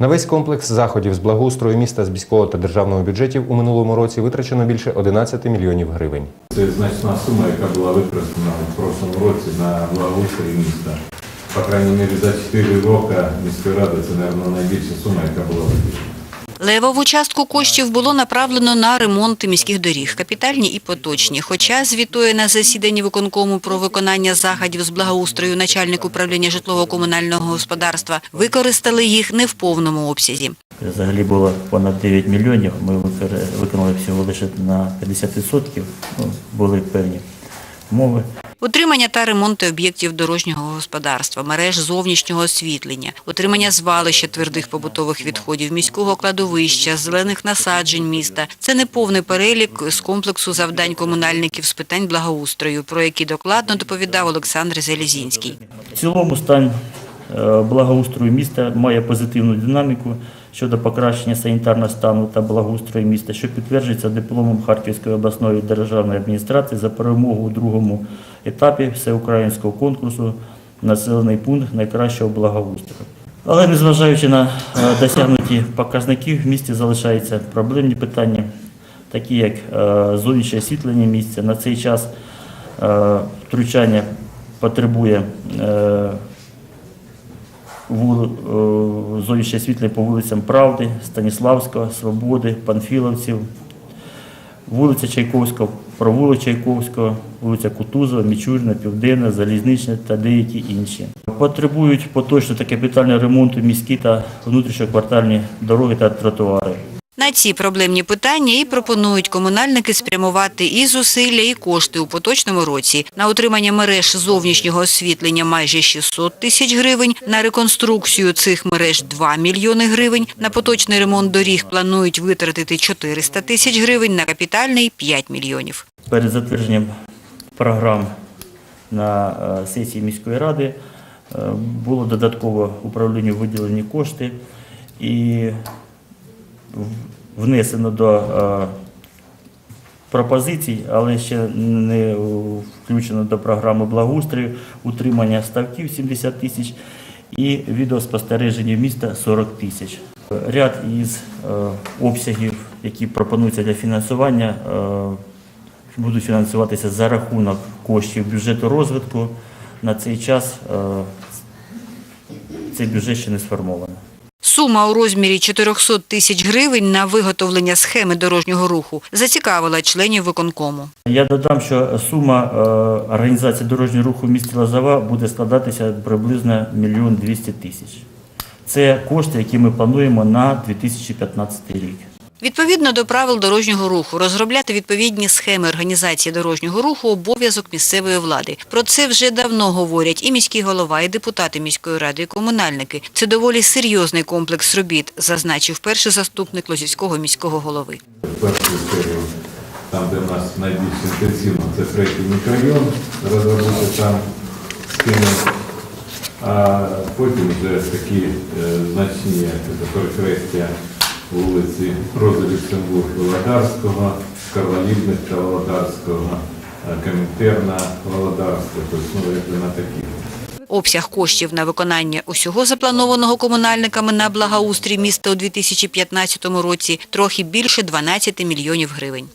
На весь комплекс заходів з благоустрою міста з міського та державного бюджетів у минулому році витрачено більше 11 мільйонів гривень. Це значна сума, яка була використана в прошлому році на благоустрій міста. По крайній мірі за 4 роки міської ради це, мабуть, найбільша сума, яка була виділена. Левову частку коштів було направлено на ремонти міських доріг, капітальні і поточні. Хоча звітує на засіданні виконкому про виконання заходів з благоустрою начальник управління житлово-комунального господарства, використали їх не в повному обсязі. Взагалі було понад 9 мільйонів. Ми виконали всього лише на 50%. Ну, були певні умови. Утримання та ремонти об'єктів дорожнього господарства, мереж зовнішнього освітлення, утримання звалища твердих побутових відходів, міського кладовища, зелених насаджень міста – це неповний перелік з комплексу завдань комунальників з питань благоустрою, про які докладно доповідав Олександр Залізінський. В цілому стан е, благоустрою міста має позитивну динаміку щодо покращення санітарного стану та благоустрою міста, що підтверджується дипломом Харківської обласної державної адміністрації за перемогу у другому етапі всеукраїнського конкурсу Населений пункт найкращого благоустрою. Але незважаючи на е, досягнуті показники, в місті залишаються проблемні питання, такі як е, зовнішнє освітлення місця. На цей час е, втручання потребує е, світле е, по вулицям Правди, Станіславського, Свободи, Панфіловців, вулиця Чайковського, провулок Чайковського, вулиця Кутузова, Мічурна, Південна, Залізнична та деякі інші. Потребують поточного та капітального ремонту міські та внутрішньоквартальні дороги та тротуари. На ці проблемні питання і пропонують комунальники спрямувати і зусилля, і кошти у поточному році. На утримання мереж зовнішнього освітлення майже 600 тисяч гривень, на реконструкцію цих мереж 2 мільйони гривень, на поточний ремонт доріг планують витратити 400 тисяч гривень, на капітальний – 5 мільйонів. Перед затвердженням програм на е, сесії міської ради е, було додатково управлінню виділені кошти і внесено до е, пропозицій, але ще не включено до програми благоустрою, утримання ставків 70 тисяч і відеоспостереження міста 40 тисяч. Ряд із е, обсягів, які пропонуються для фінансування, е, будуть фінансуватися за рахунок коштів бюджету розвитку. На цей час цей бюджет ще не сформований. Сума у розмірі 400 тисяч гривень на виготовлення схеми дорожнього руху зацікавила членів виконкому. Я додам, що сума е, організації дорожнього руху в місті Лазова буде складатися приблизно мільйон 200 тисяч. Це кошти, які ми плануємо на 2015 рік. Відповідно до правил дорожнього руху, розробляти відповідні схеми організації дорожнього руху – обов'язок місцевої влади. Про це вже давно говорять і міський голова, і депутати міської ради, і комунальники. Це доволі серйозний комплекс робіт, зазначив перший заступник Лозівського міського голови. Першу серію, там, де в нас найбільш інтенсивно, це третій мікрорайон, розробити там схеми. А потім вже такі е, значні перехрестя вулиці Роза Люксембург Володарського, Карла Лібнича Володарського, е, Комінтерна Володарського, тобто ну, якби такі. Обсяг коштів на виконання усього запланованого комунальниками на благоустрій міста у 2015 році трохи більше 12 мільйонів гривень.